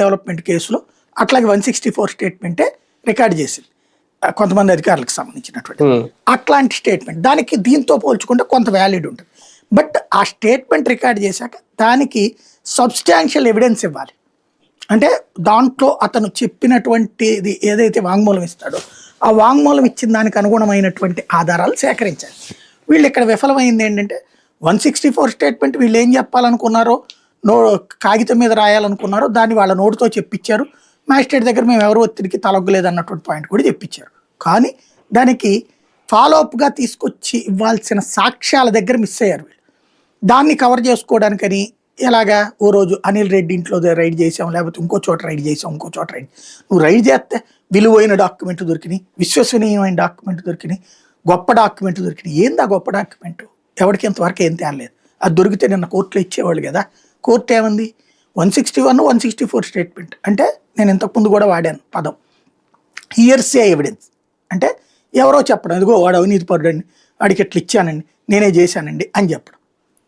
Development కేసులో అట్లాగే one sixty four స్టేట్మెంటే రికార్డ్ చేసింది. కొంతమంది అధికారులకు సంబంధించినటువంటి. అట్లాంటి స్టేట్మెంట్. దానికి దీంతో పోల్చుకుంటే కొంత వ్యాలిడ్ ఉంటుంది. బట్ ఆ స్టేట్మెంట్ రికార్డ్ చేశాక దానికి సబ్స్టాన్షియల్ ఎవిడెన్స్ ఇవ్వాలి. అంటే దాంట్లో అతను చెప్పినటువంటిది ఏదైతే వాంగ్మూలం ఇస్తాడో ఆ వాంగ్మూలం ఇచ్చిన దానికి అనుగుణమైనటువంటి ఆధారాలు సేకరించాలి వీళ్ళు ఇక్కడ విఫలమైంది ఏంటంటే వన్ సిక్స్టీ ఫోర్ స్టేట్మెంట్ వీళ్ళు ఏం చెప్పాలనుకున్నారో నో కాగితం మీద రాయాలనుకున్నారో దాన్ని వాళ్ళ నోటితో చెప్పించారు. మ్యాజిస్ట్రేట్ దగ్గర మేము ఎవరు ఒత్తిడికి తలొగ్గలేదు అన్నటువంటి పాయింట్ కూడా చెప్పించారు. కానీ దానికి ఫాలోఅప్గా తీసుకొచ్చి ఇవ్వాల్సిన సాక్ష్యాల దగ్గర మిస్ అయ్యారు వీళ్ళు. దాన్ని కవర్ చేసుకోవడానికని ఎలాగా ఓ రోజు అనిల్ రెడ్డి ఇంట్లో రైడ్ చేసాం లేకపోతే ఇంకో చోట రైడ్ చేసాం ఇంకో చోట రైడ్ నువ్వు రైడ్ చేస్తే విలువైన డాక్యుమెంట్ దొరికినాయి విశ్వసనీయమైన డాక్యుమెంట్ దొరికినాయి గొప్ప డాక్యుమెంట్ దొరికినాయి. ఏందా గొప్ప డాక్యుమెంట్? ఎవరికి ఇంతవరకు ఏం తేలేదు అది దొరికితే నిన్న కోర్టులో ఇచ్చేవాళ్ళు కదా. కోర్టు ఏమంది? One sixty one one sixty four statement. అంటే నేను ఇంతకుముందు కూడా వాడాను పదం. హియర్సే ఎవిడెన్స్ అంటే ఎవరో చెప్పడం ఇదిగో వాడు అవినీతి పరుడండి వాడికి ఇట్లా ఇచ్చానండి నేనే చేశానండి అని చెప్పడం.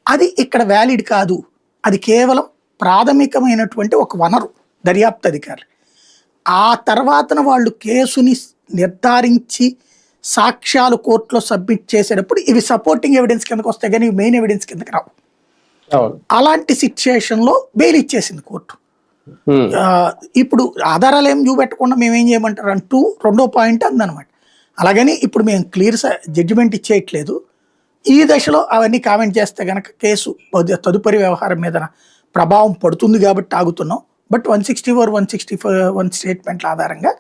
అది ఇక్కడ వ్యాలిడ్ కాదు. అది కేవలం ప్రాథమికమైనటువంటి ఒక వనరు దర్యాప్తు అధికారులు. ఆ తర్వాతన వాళ్ళు కేసుని నిర్ధారించి సాక్ష్యాలు కోర్టులో సబ్మిట్ చేసేటప్పుడు ఇవి సపోర్టింగ్ ఎవిడెన్స్ కిందకు వస్తాయి. కానీ మెయిన్ ఎవిడెన్స్ కిందకి రావు. అలాంటి సిచ్యుయేషన్లో బెయిల్ ఇచ్చేసింది కోర్టు. ఇప్పుడు ఆధారాలు ఏం చూపెట్టకుండా మేము ఏం చేయమంటారు అంటూ రెండో పాయింట్ అందనమాట. అలాగని ఇప్పుడు మేము క్లియర్ జడ్జిమెంట్ ఇచ్చేయట్లేదు. ఈ దశలో అవన్నీ కామెంట్ చేస్తే గనక కేసు తదుపరి వ్యవహారం మీద ప్రభావం పడుతుంది కాబట్టి ఆగుతున్నాం. But one sixty four one sixty four one స్టేట్మెంట్ల ఆధారంగా